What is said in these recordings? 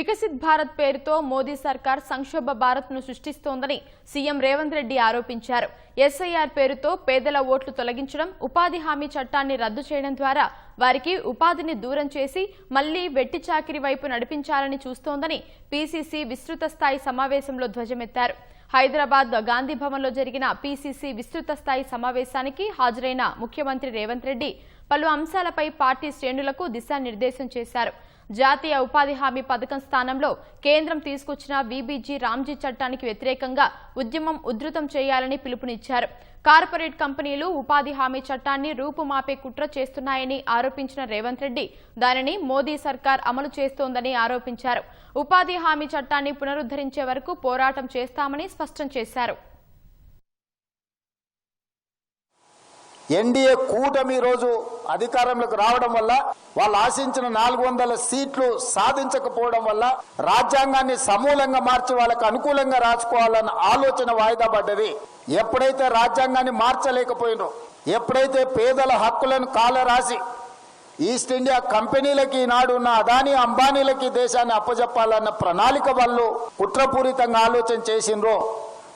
వికసిత్ భారత్ పేరుతో మోదీ సర్కార్ సంక్షోభ భారత్ను సృష్టిస్తోందని సీఎం రేవంత్ రెడ్డి ఆరోపించారు. ఎస్ఐఆర్ పేరుతో పేదల ఓట్లు తొలగించడం ఉపాధి హామీ చట్టాన్ని రద్దు చేయడం ద్వారా వారికి ఉపాధిని దూరం చేసి మళ్ళీ వెట్టి చాకిరి వైపు నడిపించాలని చూస్తోందని పీసీసీ విస్తృత స్థాయి సమావేశంలో ధ్వజమెత్తారు. హైదరాబాద్ గాంధీ భవన్లో జరిగిన పీసీసీ విస్తృత స్థాయి సమావేశానికి హాజరైన ముఖ్యమంత్రి రేవంత్ రెడ్డి పలు అంశాలపై పార్టీ శ్రేణులకు దిశానిర్దేశం చేశారు. జాతీయ ఉపాధి హామీ పథకం స్థానంలో కేంద్రం తీసుకొచ్చిన బీబీజీ రామ్జీ చట్టానికి వ్యతిరేకంగా ఉద్యమం ఉధృతం చేయాలని పిలుపునిచ్చారు. కార్పొరేట్ కంపెనీలు ఉపాధి హామీ చట్టాన్ని రూపుమాపే కుట్ర చేస్తున్నాయని ఆరోపించిన రేవంత్ రెడ్డి దానిని మోదీ సర్కార్ అమలు చేస్తోందని ఆరోపించారు. ఉపాధి హామీ చట్టాన్ని పునరుద్ధరించే వరకు పోరాటం చేస్తామని స్పష్టం చేశారు. ఎన్డీఏ కూటమి రోజు అధికారంలోకి రావడం వల్ల వాళ్ళు ఆశించిన నాలుగు వందల సీట్లు సాధించకపోవడం వల్ల రాజ్యాంగాన్ని సమూలంగా మార్చి వాళ్ళకు అనుకూలంగా రాసుకోవాలన్న ఆలోచన వాయిదా పడ్డది. ఎప్పుడైతే రాజ్యాంగాన్ని మార్చలేకపోయినో ఎప్పుడైతే పేదల హక్కులను కాలరాసి ఈస్ట్ ఇండియా కంపెనీలకి ఈనాడు ఉన్న అదానీ అంబానీలకి దేశాన్ని అప్పజెప్పాలన్న ప్రణాళిక వాళ్ళు కుట్రపూరితంగా ఆలోచన చేసిండ్రో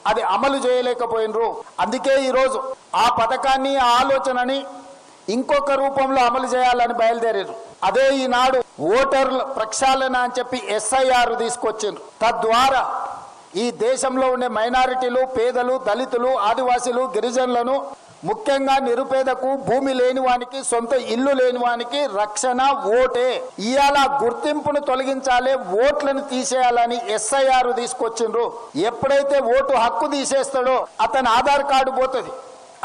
అది అమలు చేయలేకపోయినరు. అందుకే ఈరోజు ఆ పథకాన్ని ఆ ఆలోచనని ఇంకొక రూపంలో అమలు చేయాలని బయలుదేరారు. అదే ఈనాడు ఓటర్ల ప్రక్షాళన అని చెప్పి ఎస్ఐఆర్ తీసుకొచ్చిండ్రు. తద్వారా ఈ దేశంలో ఉండే మైనారిటీలు పేదలు దళితులు ఆదివాసీలు గిరిజనులను ముఖ్యంగా నిరుపేదకు భూమి లేని వానికి సొంత ఇల్లు లేని వానికి రక్షణ ఓటే. ఇవాళ గుర్తింపును తొలగించాలి ఓట్లను తీసేయాలని ఎస్ఐఆర్ తీసుకొచ్చిండ్రు. ఎప్పుడైతే ఓటు హక్కు తీసేస్తాడో అతని ఆధార్ కార్డు పోతుంది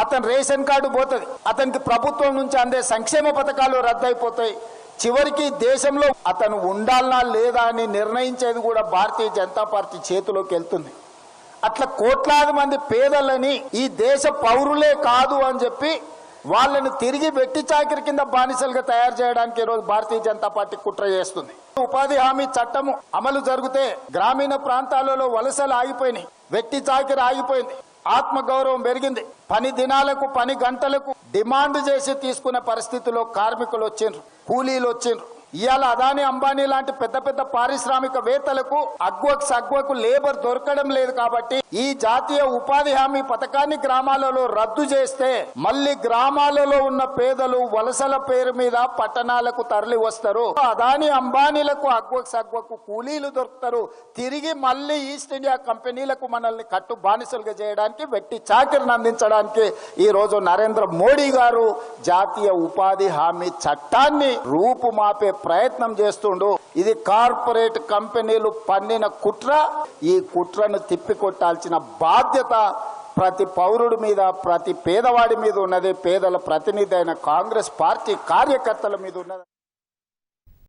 అతని రేషన్ కార్డు పోతుంది. అతనికి ప్రభుత్వం నుంచి అందే సంక్షేమ పథకాలు రద్దయిపోతాయి. చివరికి దేశంలో అతను ఉండాలనా లేదా అని నిర్ణయించేది కూడా భారతీయ జనతా పార్టీ చేతిలోకి వెళ్తుంది. అట్లా కోట్లాది మంది పేదలని ఈ దేశ పౌరులే కాదు అని చెప్పి వాళ్ళని తిరిగి వెట్టి చాకిరి కింద బానిసలుగా తయారు చేయడానికి ఈరోజు భారతీయ జనతా పార్టీ కుట్ర చేస్తుంది. ఉపాధి హామీ చట్టము అమలు జరిగితే గ్రామీణ ప్రాంతాలలో వలసలు ఆగిపోయినాయి. వెట్టి చాకిరి ఆగిపోయింది. ఆత్మ గౌరవం పెరిగింది. పని దినాలకు పని గంటలకు డిమాండ్ చేసి తీసుకునే పరిస్థితిలో కార్మికులు వచ్చిండ్రు. కూలీలు వచ్చిండ్రు. ఇవాళ అదాని అంబానీ లాంటి పెద్ద పెద్ద పారిశ్రామికవేత్తలకు అగ్వకు సగ్వకు లేబర్ దొరకడం లేదు కాబట్టి ఈ జాతీయ ఉపాధి హామీ పథకాన్ని గ్రామాలలో రద్దు చేస్తే మళ్ళీ గ్రామాలలో ఉన్న పేదలు వలసల పేరు మీద పట్టణాలకు తరలి వస్తారు అదాని అంబానీలకు అగ్వకు సగ్వకు కూలీలు దొరుకుతారు. తిరిగి మళ్ళీ ఈస్ట్ ఇండియా కంపెనీలకు మనల్ని కట్టు బానిసలుగా చేయడానికి వెట్టి చాకిరిని అందించడానికి ఈ రోజు నరేంద్ర మోడీ గారు జాతీయ ఉపాధి హామీ చట్టాన్ని రూపుమాపే ప్రయత్నం చేస్తుండు. ఇది కార్పొరేట్ కంపెనీలు పన్నిన కుట్ర. ఈ కుట్రను తిప్పికొట్టాల్సిన బాధ్యత ప్రతి పౌరుడి మీద ప్రతి పేదవాడి మీద ఉన్నది. పేదల ప్రతినిధి అయిన కాంగ్రెస్ పార్టీ కార్యకర్తల మీద ఉన్నది.